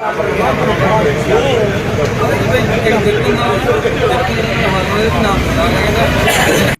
彼は、自分で作るのは、自分で作るのは、どんな方がいいのか。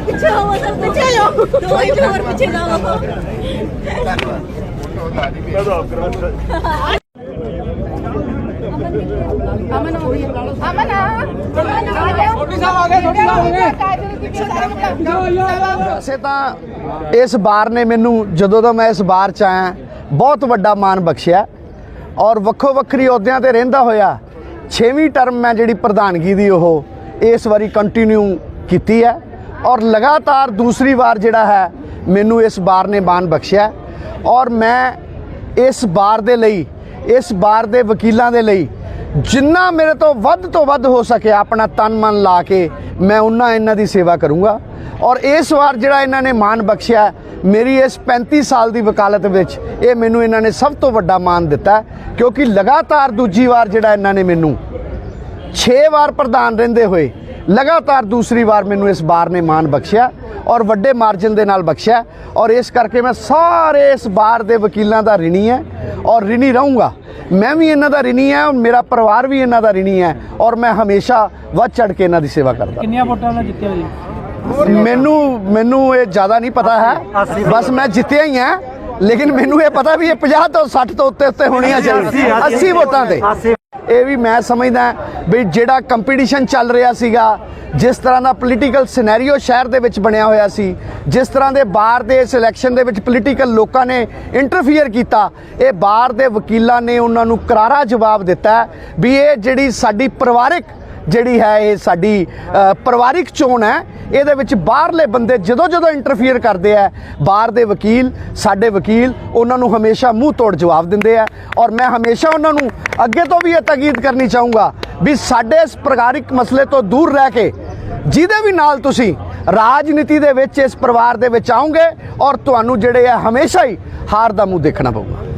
ਪਿੱਛੇ ਆਓ ਸਰ ਪਿੱਛੇ ਜਾਓ ਦੋ ਹੀ ਹੋਰ ਪਿੱਛੇ ਜਾਓ ਅਮਨ ਹੋ ਗਈ ਅਮਨ ਆ ਸਾਹਿਬ ਆ ਗਏ ਛੋਟੀ ਸਾਹਿਬ ਆ ਗਏ ਵੈਸੇ ਤਾਂ ਇਸ ਬਾਰ ਨੇ ਮੈਨੂੰ, ਜਦੋਂ ਦਾ ਮੈਂ ਇਸ ਬਾਰ ਚ ਆਇਆ, ਬਹੁਤ ਵੱਡਾ ਮਾਣ ਬਖਸ਼ਿਆ ਔਰ ਵੱਖੋ ਵੱਖਰੀ ਅਹੁਦਿਆਂ ਤੇ ਰਹਿੰਦਾ ਹੋਇਆ 6ਵੀਂ ਟਰਮ ਮੈਂ ਜਿਹੜੀ ਪ੍ਰਧਾਨਗੀ ਦੀ ਉਹ ਇਸ ਵਾਰੀ ਕੰਟੀਨਿਊ ਕੀਤੀ ਹੈ ਔਰ ਲਗਾਤਾਰ ਦੂਸਰੀ ਵਾਰ ਜਿਹੜਾ ਹੈ ਮੈਨੂੰ ਇਸ ਬਾਰ ਨੇ ਮਾਣ ਬਖਸ਼ਿਆ ਔਰ ਮੈਂ ਇਸ ਬਾਰ ਦੇ ਲਈ, ਇਸ ਬਾਰ ਦੇ ਵਕੀਲਾਂ ਦੇ ਲਈ ਜਿੰਨਾ ਮੇਰੇ ਤੋਂ ਵੱਧ ਤੋਂ ਵੱਧ ਹੋ ਸਕੇ ਆਪਣਾ ਤਨ ਮਨ ਲਾ ਕੇ ਮੈਂ ਉਹਨਾਂ ਇਹਨਾਂ ਦੀ ਸੇਵਾ ਕਰੂੰਗਾ। ਔਰ ਇਸ ਵਾਰ ਜਿਹੜਾ ਇਹਨਾਂ ਨੇ ਮਾਣ ਬਖਸ਼ਿਆ ਮੇਰੀ ਇਸ 35 ਸਾਲ ਦੀ ਵਕਾਲਤ ਵਿੱਚ ਇਹ ਮੈਨੂੰ ਇਹਨਾਂ ਨੇ ਸਭ ਤੋਂ ਵੱਡਾ ਮਾਣ ਦਿੱਤਾ ਕਿਉਂਕਿ ਲਗਾਤਾਰ ਦੂਜੀ ਵਾਰ ਜਿਹੜਾ ਇਹਨਾਂ ਨੇ ਮੈਨੂੰ 6 ਵਾਰ ਪ੍ਰਧਾਨ ਰਹਿੰਦੇ ਹੋਏ, ਲਗਾਤਾਰ ਦੂਸਰੀ ਵਾਰ ਮੈਨੂੰ ਇਸ ਬਾਰ ਨੇ ਮਾਣ ਬਖਸ਼ਿਆ ਔਰ ਵੱਡੇ ਮਾਰਜਨ ਦੇ ਨਾਲ ਬਖਸ਼ਿਆ ਔਰ ਇਸ ਕਰਕੇ ਮੈਂ ਸਾਰੇ ਇਸ ਬਾਰ ਦੇ ਵਕੀਲਾਂ ਦਾ ਰਿਣੀ ਹੈ ਔਰ ਰਿਣੀ ਰਹੂੰਗਾ। ਮੈਂ ਵੀ ਇਹਨਾਂ ਦਾ ਰਿਣੀ ਹੈ ਔਰ ਮੇਰਾ ਪਰਿਵਾਰ ਵੀ ਇਹਨਾਂ ਦਾ ਰਿਣੀ ਹੈ ਔਰ ਮੈਂ ਹਮੇਸ਼ਾ ਵੱਧ ਚੜ ਕੇ ਇਹਨਾਂ ਦੀ ਸੇਵਾ ਕਰਦਾ। ਕਿੰਨੀਆਂ ਵੋਟਾਂ ਨਾਲ ਜਿੱਤਿਆ ਜੀ ਮੈਨੂੰ ਮੈਨੂੰ ਇਹ ਜ਼ਿਆਦਾ ਨਹੀਂ ਪਤਾ ਹੈ। ਬਸ ਮੈਂ ਜਿੱਤਿਆ ਹੀ ਹਾਂ। ਲੇਕਿਨ ਮੈਨੂੰ ਇਹ ਪਤਾ ਵੀ ਇਹ 50 ਤੋਂ 60 ਤੋਂ ਉੱਤੇ ਉੱਤੇ ਹੋਣੀਆਂ ਚਾਹੀਦੀਆਂ 80 ਵੋਟਾਂ ਤੇ। ਇਹ ਵੀ ਮੈਂ ਸਮਝਦਾ ਵੀ ਜਿਹੜਾ ਕੰਪੀਟੀਸ਼ਨ ਚੱਲ ਰਿਹਾ ਸੀਗਾ ਜਿਸ ਤਰ੍ਹਾਂ ਦਾ ਪੋਲੀਟੀਕਲ ਸਿਨੈਰੀਓ ਸ਼ਹਿਰ ਦੇ ਵਿੱਚ ਬਣਿਆ ਹੋਇਆ ਸੀ ਜਿਸ ਤਰ੍ਹਾਂ ਦੇ ਬਾਹਰ ਦੇ ਇਸ ਇਲੈਕਸ਼ਨ ਦੇ ਵਿੱਚ ਪੋਲੀਟੀਕਲ ਲੋਕਾਂ ਨੇ ਇੰਟਰਫੀਅਰ ਕੀਤਾ ਇਹ ਬਾਹਰ ਦੇ ਵਕੀਲਾਂ ਨੇ ਉਹਨਾਂ ਨੂੰ ਕਰਾਰਾ ਜਵਾਬ ਦਿੱਤਾ ਵੀ ਇਹ ਜਿਹੜੀ ਸਾਡੀ ਪਰਿਵਾਰਿਕ ਜਿਹੜੀ ਹੈ ਇਹ ਸਾਡੀ ਪਰਿਵਾਰਿਕ ਚੋਣ ਹੈ, ਇਹਦੇ ਵਿੱਚ ਬਾਹਰਲੇ ਬੰਦੇ ਜਦੋਂ ਜਦੋਂ ਇੰਟਰਫੀਅਰ ਕਰਦੇ ਆ, ਬਾਹਰ ਦੇ ਵਕੀਲ, ਸਾਡੇ ਵਕੀਲ, ਉਹਨਾਂ ਨੂੰ ਹਮੇਸ਼ਾ ਮੂੰਹ ਤੋੜ ਜਵਾਬ ਦਿੰਦੇ ਆ। ਔਰ ਮੈਂ ਹਮੇਸ਼ਾ ਉਹਨਾਂ ਨੂੰ ਅੱਗੇ ਤੋਂ ਵੀ ਇਹ ਤਾਕੀਦ ਕਰਨੀ ਚਾਹੂੰਗਾ ਵੀ ਸਾਡੇ ਇਸ ਪ੍ਰਕਾਰਿਕ ਮਸਲੇ ਤੋਂ ਦੂਰ ਰਹਿ ਕੇ, ਜਿਹਦੇ ਵੀ ਨਾਲ ਤੁਸੀਂ ਰਾਜਨੀਤੀ ਦੇ ਵਿੱਚ ਇਸ ਪਰਿਵਾਰ ਦੇ ਵਿੱਚ ਆਉਂਗੇ ਔਰ ਤੁਹਾਨੂੰ ਜਿਹੜੇ ਆ ਹਮੇਸ਼ਾ ਹੀ ਹਾਰ ਦਾ ਮੂੰਹ ਦੇਖਣਾ ਪਊਗਾ।